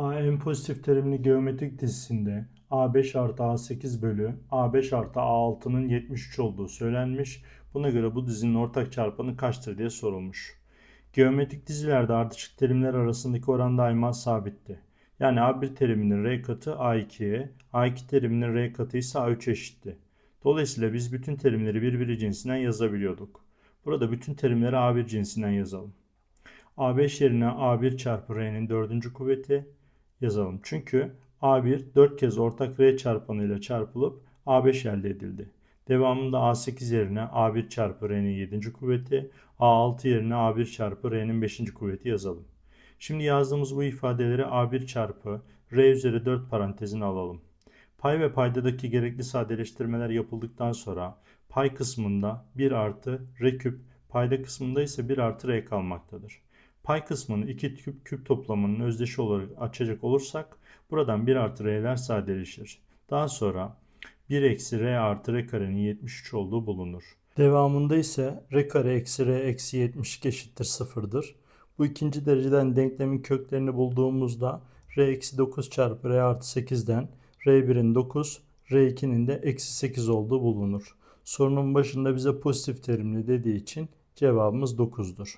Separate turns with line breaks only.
A en pozitif terimli geometrik dizisinde A5 artı A8 bölü A5 artı A6'nın 73 olduğu söylenmiş. Buna göre bu dizinin ortak çarpanı kaçtır diye sorulmuş. Geometrik dizilerde ardışık terimler arasındaki oran daima sabitti. Yani A1 teriminin R katı A2'ye, A2 teriminin R katı ise A3 eşitti. Dolayısıyla biz bütün terimleri birbiri cinsinden yazabiliyorduk. Burada bütün terimleri A1 cinsinden yazalım. A5 yerine A1 çarpı R'nin dördüncü kuvveti yazalım. Çünkü A1 4 kez ortak R çarpanıyla çarpılıp A5 elde edildi. Devamında A8 yerine A1 çarpı R'nin 7. kuvveti, A6 yerine A1 çarpı R'nin 5. kuvveti yazalım. Şimdi yazdığımız bu ifadeleri A1 çarpı R üzeri 4 parantezine alalım. Pay ve paydadaki gerekli sadeleştirmeler yapıldıktan sonra pay kısmında 1 artı R küp, payda kısmında ise 1 artı R kalmaktadır. Pay kısmını iki küp küp toplamının özdeşi olarak açacak olursak buradan 1 artı R'ler sadeleşir. Daha sonra 1 eksi R artı R karenin 73 olduğu bulunur. Devamında ise R kare eksi R eksi 72 eşittir sıfırdır. Bu ikinci dereceden denklemin köklerini bulduğumuzda R eksi 9 çarpı R artı 8'den R1'in 9, R2'nin de eksi 8 olduğu bulunur. Sorunun başında bize pozitif terimli dediği için cevabımız 9'dur.